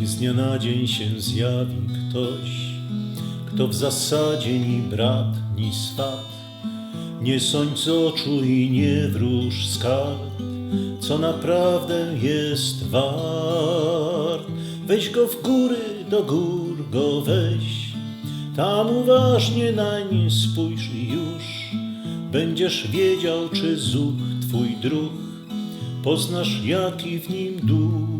gdy z dnia na dzień się zjawi ktoś, kto w zasadzie ni brat, ni swat, nie sądź z oczu i nie wróż z kart, co naprawdę jest wart. Weź go w góry, do gór go weź, tam uważnie nań spójrz i już będziesz wiedział, czy zuch twój druh, poznasz jaki w nim duch.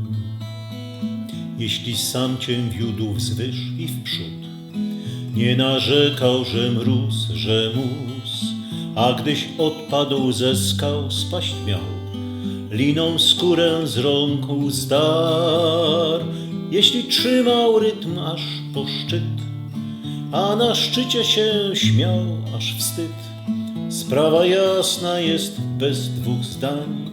Jeśli sam cię wiódł wzwyż i wprzód, nie narzekał, że mróz, że mus, a gdyś odpadł ze skał, spaść miał liną skórę z rąk zdar, jeśli trzymał rytm aż po szczyt, a na szczycie się śmiał aż wstyd. Sprawa jasna jest bez dwóch zdań,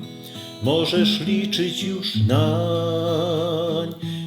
możesz liczyć już nań.